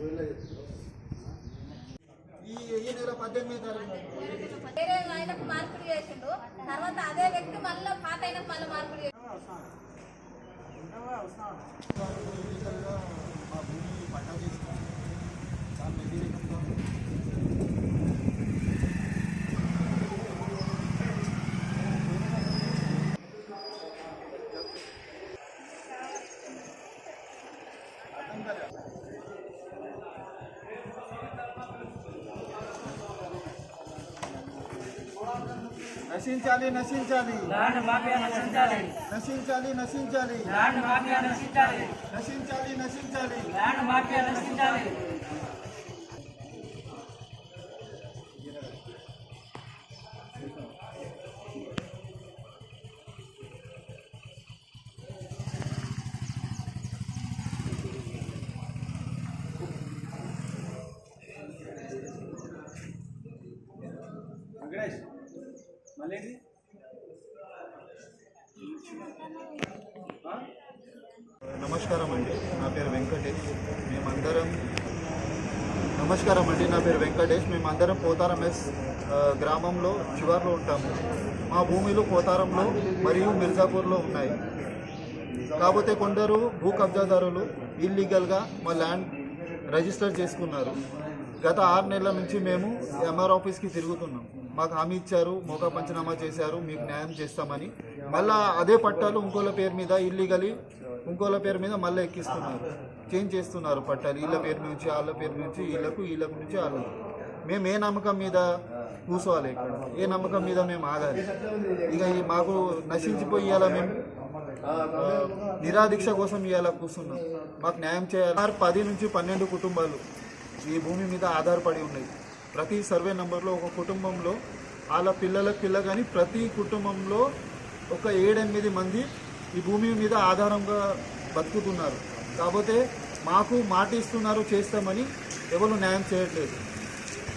ఈ నెల పద్దెనిమిది ఆయనకు మార్పులు చేసిండు. తర్వాత అదే వ్యక్తి మళ్ళీ పాత అయినకు మళ్ళీ మార్పులు చేసిండు. नशीन चाली नशीन चाली लहान माफिया नशीन चाली नशीन चाली नशीन चाली लहान माफिया नशीन चाली नशीन चाली नशीन चाली लहान माफिया नशीन चाली Gracias. మళ్ళీ నమస్కారం అండి. నా పేరు వెంకటేష్. మేమందరం నమస్కారం అండి. నా పేరు వెంకటేష్. మేమందరం పోతారం ఎస్ గ్రామంలో చివర్లో ఉంటాము. మా భూమిలు పోతారంలో మరియు మిర్జాపూర్లో ఉన్నాయి. కాకపోతే కొందరు భూ కబ్జాదారులు ఇల్లీగల్గా మా ల్యాండ్ రిజిస్టర్ చేసుకున్నారు. గత ఆరు నెలల నుంచి మేము ఎంఆర్ ఆఫీస్కి తిరుగుతున్నాం. మాకు హామీ ఇచ్చారు మోకా పంచనామా చేశారు మీకు న్యాయం చేస్తామని. మళ్ళా అదే పట్టాలు ఇంకోళ్ళ పేరు మీద ఇల్లీగలీ ఇంకోళ్ళ పేరు మీద మళ్ళీ ఎక్కిస్తున్నారు. చేంజ్ చేస్తున్నారు పట్టాలు వీళ్ళ పేరు నుంచి వాళ్ళ పేరు నుంచి వీళ్ళకు వీళ్ళకు నుంచి వాళ్ళకు మేము ఏ నమ్మకం మీద కూర్చోవాలి ఇక్కడ? ఏ నమ్మకం మీద మేము ఆగాలి? ఇక మాకు నశించిపోయేలా మేము నిరాదీక్ష కోసం ఇవాళ కూర్చున్నాం. మాకు న్యాయం చేయాలి. పది నుంచి పన్నెండు కుటుంబాలు ఈ భూమి మీద ఆధారపడి ఉన్నాయి. ప్రతి సర్వే నెంబర్లో ఒక కుటుంబంలో వాళ్ళ పిల్లల పిల్ల కానీ ప్రతి కుటుంబంలో ఒక ఏడెనిమిది మంది ఈ భూమి మీద ఆధారంగా బతుకుతున్నారు. కాకపోతే మాకు మాటిస్తున్నారు చేస్తామని ఎవరు న్యాయం చేయట్లేదు.